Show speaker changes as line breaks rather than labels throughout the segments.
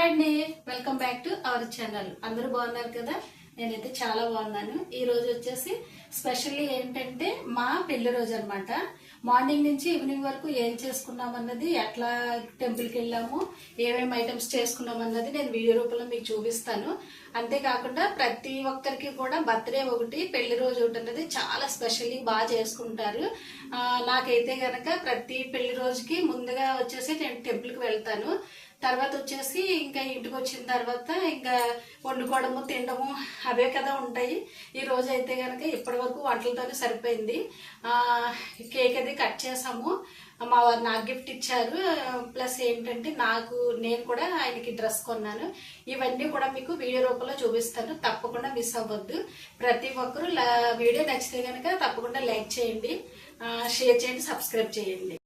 Hi అండి. Welcome back to our channel అందరూ బాగున్నారు కదా? నేనైతే చాలా బాగున్నాను. ఈ రోజు వచ్చేసి స్పెషల్లీ ఏంటంటే మా పెళ్ళి రోజు అనమాట మార్నింగ్ నుంచి ఈవినింగ్ వరకు ఏం చేసుకున్నాం అన్నది ఎట్లా టెంపుల్కి వెళ్ళాము ఏమేమి ఐటమ్స్ చేసుకున్నాం అన్నది నేను వీడియో రూపంలో మీకు చూపిస్తాను. అంతేకాకుండా ప్రతి ఒక్కరికి కూడా బర్త్డే ఒకటి పెళ్ళి రోజు ఒకటి అనేది చాలా స్పెషల్లీ బాగా చేసుకుంటారు. నాకైతే కనుక ప్రతి పెళ్ళి రోజుకి ముందుగా వచ్చేసి నేను టెంపుల్కి వెళ్తాను. తర్వాత వచ్చేసి ఇంకా ఇంటికి వచ్చిన తర్వాత ఇంకా వండుకోవడము తినడము అవే కదా ఉంటాయి. ఈ రోజు అయితే కనుక ఇప్పటి వరకు వంటలతోనే సరిపోయింది. కేక్ అది కట్ చేసాము. మా వారు నాకు గిఫ్ట్ ఇచ్చారు. ప్లస్ ఏంటంటే నాకు నేను కూడా ఆయనకి డ్రెస్ కొన్నాను. ఇవన్నీ కూడా మీకు వీడియో రూపంలో చూపిస్తాను. తప్పకుండా మిస్ అవ్వద్దు. ప్రతి ఒక్కరూ లా- వీడియో నచ్చితే కనుక తప్పకుండా లైక్ చేయండి. షేర్ చేయండి సబ్స్క్రైబ్ చేయండి.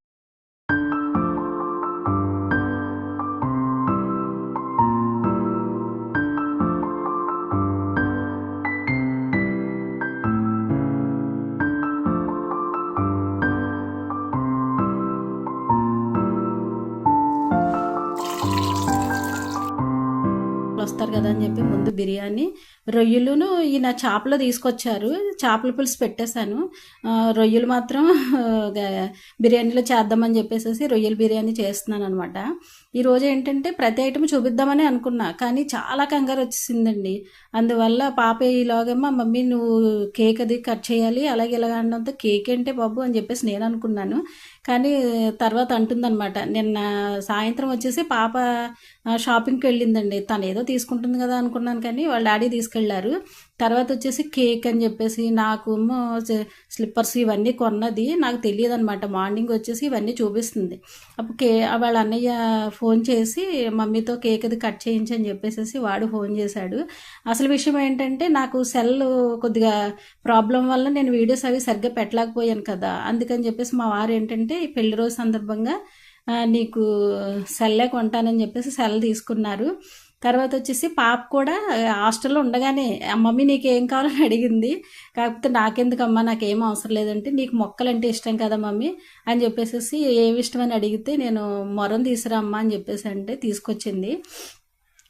కదా అని చెప్పి ముందు బిర్యానీ. రొయ్యలును ఈయన చేపలు తీసుకొచ్చారు. చేపల పులుసు పెట్టేశాను. రొయ్యలు మాత్రం బిర్యానీలో చేద్దామని చెప్పేసి రొయ్యల బిర్యానీ చేస్తున్నాను అనమాట ఈరోజు ఏంటంటే ప్రతి ఐటమ్ చూపిద్దామని అనుకున్నా కానీ చాలా కంగారు వచ్చేసిందండి. అందువల్ల పాప ఈలోగేమో మమ్మీ నువ్వు కేక్ అది కట్ చేయాలి అలాగే ఇలాగ అనడంతో కేక్ ఏంటే బాబు? అని చెప్పేసి నేను అనుకున్నాను. కానీ తర్వాత అంటుందన్నమాట. నిన్న సాయంత్రం వచ్చేసి పాప షాపింగ్కి వెళ్ళిందండి. తను ఏదో ఉంటుంది కదా అనుకున్నాను కానీ వాళ్ళ డాడీ తీసుకెళ్ళారు తర్వాత వచ్చేసి కేక్ అని చెప్పేసి నాకు స్లిప్పర్స్ ఇవన్నీ కొన్నది. నాకు తెలియదు అనమాట మార్నింగ్ వచ్చేసి ఇవన్నీ చూపిస్తుంది. అప్పుడు కే వాళ్ళ అన్నయ్య ఫోన్ చేసి మమ్మీతో కేక్ అది కట్ చేయించని చెప్పేసి వాడు ఫోన్ చేశాడు. అసలు విషయం ఏంటంటే నాకు సెల్ కొద్దిగా ప్రాబ్లం వల్ల నేను వీడియోస్ అవి సరిగ్గా పెట్టలేకపోయాను కదా. అందుకని చెప్పేసి మా వారు ఏంటంటే పెళ్ళి రోజు సందర్భంగా నీకు సెల్లే కొంటానని చెప్పేసి సెల్ తీసుకున్నారు. తర్వాత వచ్చేసి పాప కూడా హాస్టల్లో ఉండగానే మమ్మీ నీకు ఏం కావాలని అడిగింది. కాకపోతే నాకెందుకమ్మా నాకేం అవసరం లేదంటే నీకు మొక్కలు అంటే ఇష్టం కదా మమ్మీ అని చెప్పేసి ఏమి ఇష్టం అని అడిగితే నేను మొరం తీసురామ్మా అని చెప్పేసి అంటే తీసుకొచ్చింది.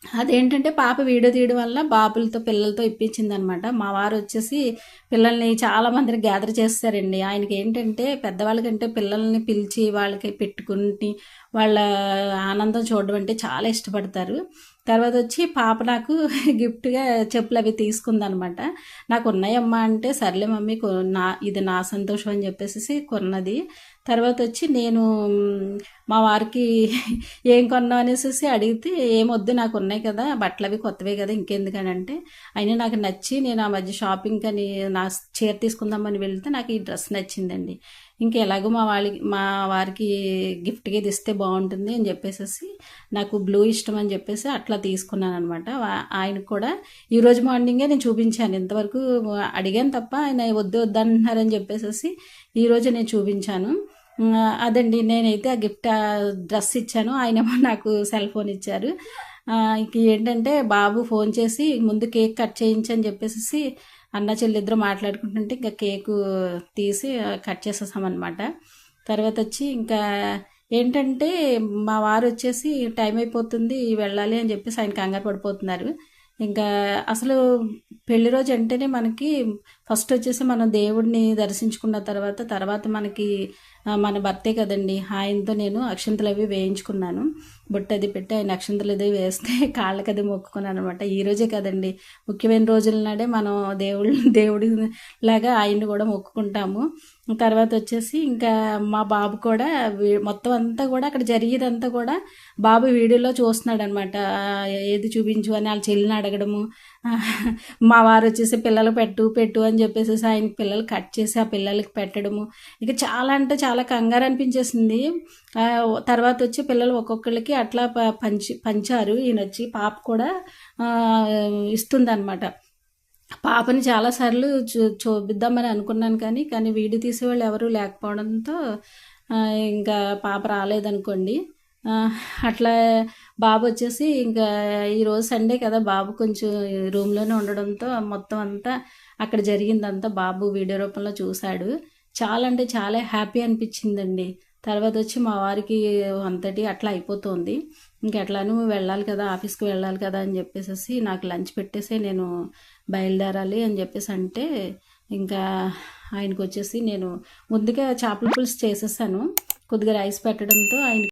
అదేంటంటే పాప వీడియో తీయడం వల్ల బాబులతో పిల్లలతో ఇప్పించింది అనమాట మా వారు వచ్చేసి పిల్లల్ని చాలా మందిని గ్యాదర్ చేస్తారండి. ఆయనకి ఏంటంటే పెద్దవాళ్ళకంటే పిల్లల్ని పిలిచి వాళ్ళకి పెట్టుకుని వాళ్ళ ఆనందం చూడడం అంటే చాలా ఇష్టపడతారు. తర్వాత వచ్చి పాప నాకు గిఫ్ట్గా చెప్పులు అవి తీసుకుందనమాట. నాకు ఉన్నాయమ్మా అంటే సర్లే మమ్మీ కొ- నా ఇది నా సంతోషం అని చెప్పేసి కొన్నది. తర్వాత వచ్చి నేను మా వారికి ఏం కొన్నావు అనేసి అడిగితే ఏమొద్దు నాకు ఉన్నాయి కదా బట్టలు అవి కొత్తవే కదా ఇంకెందుకనంటే అయినా నాకు నచ్చి నేను ఆ మధ్య షాపింగ్ అని నా చీర తీసుకుందామని వెళ్తే నాకు ఈ డ్రెస్ నచ్చిందండి. ఇంకా ఎలాగో మా వాళ్ళకి మా వారికి గిఫ్ట్గా ఇది ఇస్తే బాగుంటుంది అని చెప్పేసి నాకు బ్లూ ఇష్టం అని చెప్పేసి అట్లా తీసుకున్నాను అనమాట ఆయనకు కూడా ఈరోజు మార్నింగే నేను చూపించాను. ఇంతవరకు అడిగాను తప్ప ఆయన వద్దు వద్దు అంటున్నారని చెప్పేసి ఈరోజు నేను చూపించాను. అదండి నేనైతే ఆ గిఫ్ట్ డ్రెస్ ఇచ్చాను. ఆయనేమో నాకు సెల్ ఫోన్ ఇచ్చారు. ఇంక ఏంటంటే బాబు ఫోన్ చేసి ముందు కేక్ కట్ చేయించని చెప్పేసి అన్న చెల్లిద్దరూ మాట్లాడుకుంటుంటే ఇంకా కేకు తీసి కట్ చేసేసామన్నమాట. తర్వాత వచ్చి ఇంకా ఏంటంటే మా వారు వచ్చేసి టైం అయిపోతుంది వెళ్ళాలి అని చెప్పేసి ఆయన కంగారు పడిపోతున్నారు. ఇంకా అసలు పెళ్ళి రోజు అంటేనే మనకి ఫస్ట్ వచ్చేసి మనం దేవుడిని దర్శించుకున్న తర్వాత తర్వాత మనకి మన భర్తే కదండి ఆయనతో నేను అక్షంతలు అవి వేయించుకున్నాను. బొట్టు అది పెట్టి ఆయన అక్షంతలు అది వేస్తే కాళ్ళకి అది మొక్కుకున్నాను అనమాట ఈ రోజే కదండి ముఖ్యమైన రోజుల నాడే మనం దేవుడు దేవుడి లాగా ఆయన్ని కూడా మొక్కుకుంటాము. తర్వాత వచ్చేసి ఇంకా మా బాబు కూడా మొత్తం అంతా కూడా అక్కడ జరిగేదంతా కూడా బాబు వీడియోలో చూస్తున్నాడు అనమాట ఏది చూపించు అని వాళ్ళ చెల్లిని అడగడము. మా వారు వచ్చేసి పిల్లలు పెట్టు పెట్టు అని అని చెప్పేసి ఆయన పిల్లలు కట్ చేసి ఆ పిల్లలకి పెట్టడము. ఇక చాలా అంటే చాలా కంగారు అనిపించేసింది. తర్వాత వచ్చి పిల్లలు ఒక్కొక్కళ్ళకి అట్లా ప- పంచి పంచారు. ఈయన వచ్చి పాప కూడా ఇస్తుంది అనమాట పాపని చాలాసార్లు చూ చూపిద్దామని అనుకున్నాను కానీ కానీ వీడియో తీసేవాళ్ళు ఎవరూ లేకపోవడంతో ఇంకా పాప రాలేదనుకోండి. అట్లా బాబు వచ్చేసి ఇంకా ఈరోజు సండే కదా బాబు కొంచెం రూమ్లోనే ఉండడంతో మొత్తం అంతా అక్కడ జరిగిందంతా బాబు వీడియో రూపంలో చూశాడు. చాలా అంటే చాలా హ్యాపీ అనిపించిందండి. తర్వాత వచ్చి మా వారికి అంతటి అట్లా అయిపోతుంది. ఇంకెట్లానూ వెళ్ళాలి కదా ఆఫీస్కి వెళ్ళాలి కదా అని చెప్పేసి నాకు లంచ్ పెట్టేసి నేను బయలుదేరాలి అని చెప్పేసి అంటే ఇంకా ఆయనకు వచ్చేసి నేను ముందుగా చేపల పులుసు చేసేసాను. కొద్దిగా రైస్ పెట్టడంతో ఆయన